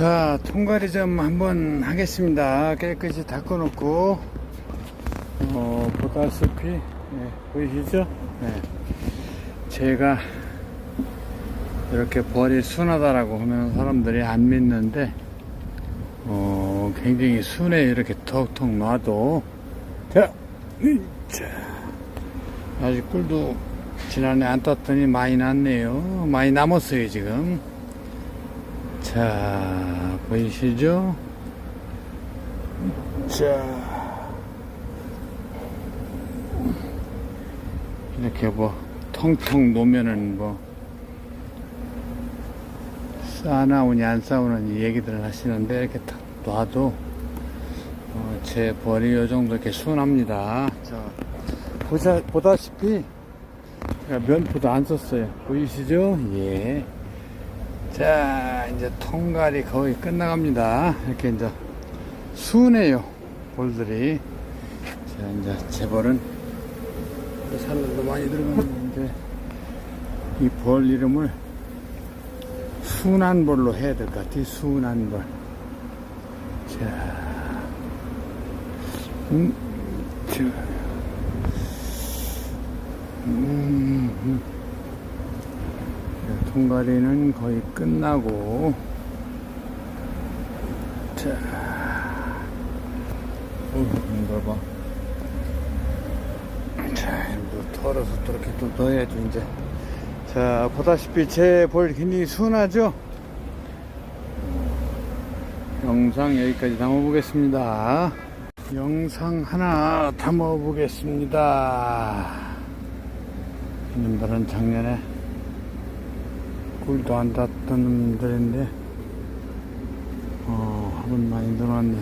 자, 통과리 좀 한번 하겠습니다. 깨끗이 닦아 놓고, 어, 보다시피, 네, 보이시죠? 네. 제가 이렇게 벌이 순하다라고 하면 사람들이 안 믿는데, 어, 굉장히 순해 이렇게 톡톡 놔도, 자. 아직 꿀도 지난해 안 땄더니 많이 났네요. 많이 남았어요, 지금. 자, 보이시죠? 자, 이렇게 뭐, 텅텅 놓으면은 뭐, 싸나오니 안 싸우느니 얘기들을 하시는데, 이렇게 딱 놔도, 어, 제 벌이 요 정도 이렇게 순합니다. 자, 보자, 보다시피, 제가 면포도 안 썼어요. 보이시죠? 예. 자, 이제 통갈이 거의 끝나갑니다. 이렇게 이제 순해요. 볼들이. 자, 이제 재벌은 살도 많이 들어갔는데 이벌 이름을 순한 벌로 해야 될 것 같아요. 순한 벌. 자, 음, 자, 음, 음. 자, 통가리는 거의 끝나고 자 어, 이거 봐. 자, 또 털어서 또 이렇게 또 넣어야지 이제. 자, 보다시피 제 볼 굉장히 순하죠? 영상 여기까지 담아보겠습니다. 영상 하나 담아보겠습니다. 이놈들은 작년에 꿀도 안 땄던 놈들인데, 어, 합은 많이 늘어났네.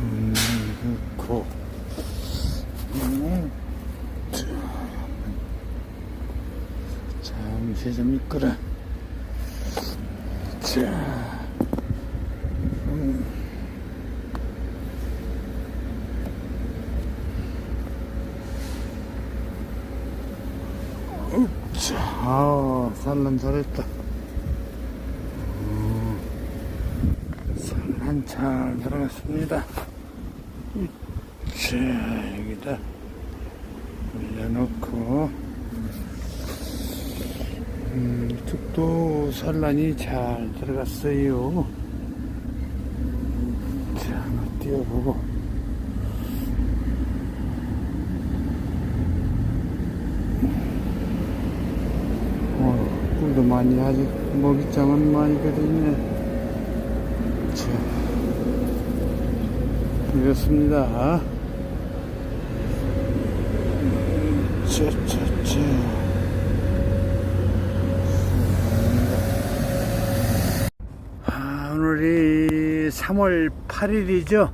음, 그렇고, 음, 잠시 좀 이끌어. 자, 음. 자, 아, 산란 잘했다. 음, 산란 잘 들어갔습니다. 자, 여기다 올려놓고, 음, 이쪽도 산란이 잘 들어갔어요. 자, 띄워보고. 어, 꿀도 많이 아직 먹이장은 많이 거든요. 자, 이렇습니다. 자. 아, 오늘이 3월 8일이죠.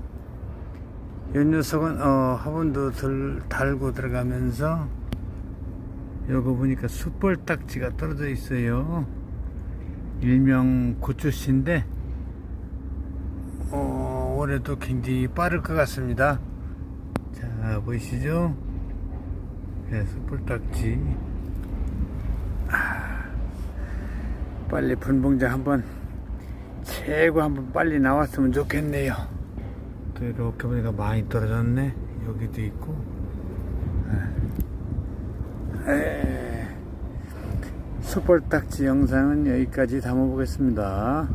이 녀석은 어, 화분도 들, 달고 들어가면서 요거 보니까 숯벌 딱지가 떨어져 있어요. 일명 고추씨인데 어, 올해도 굉장히 빠를 것 같습니다. 자 보이시죠? 네, 숯벌 딱지. 아, 빨리 분봉장 한번 최고 한번 빨리 나왔으면 좋겠네요. 또 이렇게 보니까 많이 떨어졌네. 여기도 있고. 에, 숯벌딱지 영상은 여기까지 담아보겠습니다.